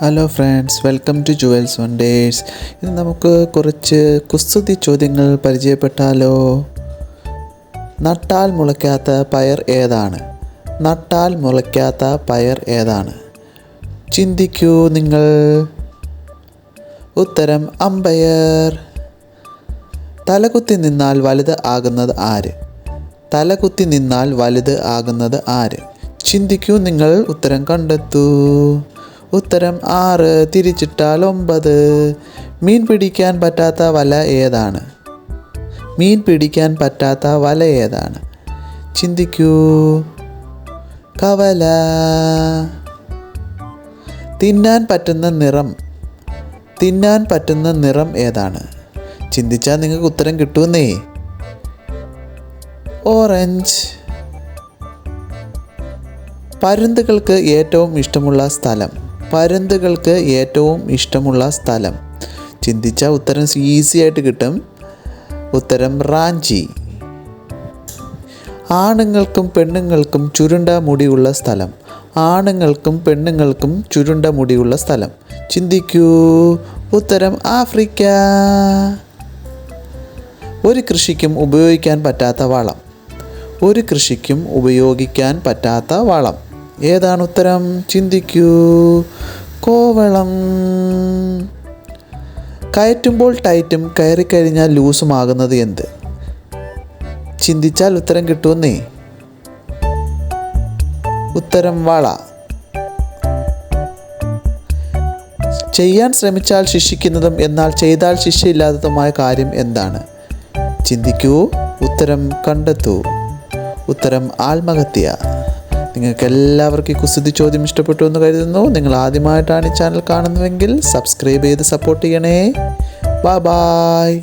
Hello friends welcome to jewels wonders ഇന്ന് നമുക്ക് കുറച്ച് കുസ്തുതി ചോദ്യങ്ങൾ പരിചയപ്പെട്ടാലോ? നട്ടാൽ മുളയ്ക്കാത്ത പയർ ഏതാണ്? നട്ടാൽ മുളയ്ക്കാത്ത പയർ ഏതാണ്? ചിന്തിക്കൂ നിങ്ങൾ. ഉത്തരം അമ്പയർ. തലകുത്തി നിന്നാൽ വലുത് ആകുന്നത് ആര്? തലകുത്തി നിന്നാൽ വലുത് ആകുന്നത് ആര്? ചിന്തിക്കൂ നിങ്ങൾ. ഉത്തരം കണ്ടെത്തൂ. ഉത്തരം ആറ് തിരിച്ചിട്ടാൽ ഒമ്പത്. മീൻ പിടിക്കാൻ പറ്റാത്ത വല ഏതാണ്? മീൻ പിടിക്കാൻ പറ്റാത്ത വല ഏതാണ്? ചിന്തിക്കൂ. കവല. തിന്നാൻ പറ്റുന്ന നിറം. തിന്നാൻ പറ്റുന്ന നിറം ഏതാണ്? ചിന്തിച്ചാൽ നിങ്ങൾക്ക് ഉത്തരം കിട്ടുമെന്നേ. ഓറഞ്ച്. പരുന്തുകൾക്ക് ഏറ്റവും ഇഷ്ടമുള്ള സ്ഥലം. പരുന്തുകൾക്ക് ഏറ്റവും ഇഷ്ടമുള്ള സ്ഥലം. ചിന്തിച്ചാൽ ഉത്തരം ഈസി ആയിട്ട് കിട്ടും. ഉത്തരം റാഞ്ചി. ആണുങ്ങൾക്കും പെണ്ണുങ്ങൾക്കും ചുരുണ്ട മുടിയുള്ള സ്ഥലം. ആണുങ്ങൾക്കും പെണ്ണുങ്ങൾക്കും ചുരുണ്ട മുടിയുള്ള സ്ഥലം. ചിന്തിക്കൂ. ഉത്തരം ആഫ്രിക്ക. ഒരു കൃഷിക്കും ഉപയോഗിക്കാൻ പറ്റാത്ത വളം. ഒരു കൃഷിക്കും ഉപയോഗിക്കാൻ പറ്റാത്ത വളം. ഏതാണ് ഉത്തരം? ചിന്തിക്കൂ. കോവളം. കയറ്റുമ്പോൾ ടൈറ്റും കയറിക്കഴിഞ്ഞാൽ ലൂസുമാകുന്നത് എന്ത്? ചിന്തിച്ചാൽ ഉത്തരം കിട്ടുമെന്നേ. ഉത്തരം വള. ചെയ്യാൻ ശ്രമിച്ചാൽ ശിക്ഷിക്കുന്നതും എന്നാൽ ചെയ്താൽ ശിക്ഷയില്ലാത്തതുമായ കാര്യം എന്താണ്? ചിന്തിക്കൂ. ഉത്തരം കണ്ടെത്തൂ. ഉത്തരം ആത്മഹത്യ. നിങ്ങൾക്ക് എല്ലാവർക്കും ഈ കുസൃതി ചോദ്യം ഇഷ്ടപ്പെട്ടു എന്ന് കരുതുന്നു. നിങ്ങൾ ആദ്യമായിട്ടാണ് ഈ ചാനൽ കാണുന്നതെങ്കിൽ സബ്സ്ക്രൈബ് ചെയ്ത് സപ്പോർട്ട് ചെയ്യണേ. Bye bye